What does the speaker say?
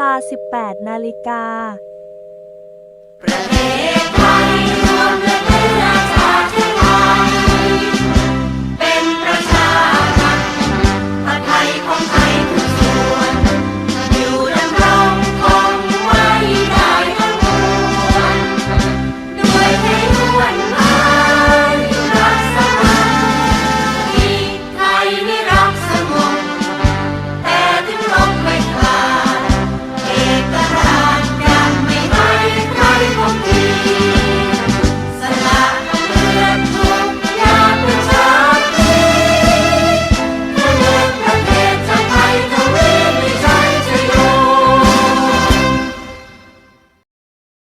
ลา 18 นาฬิกา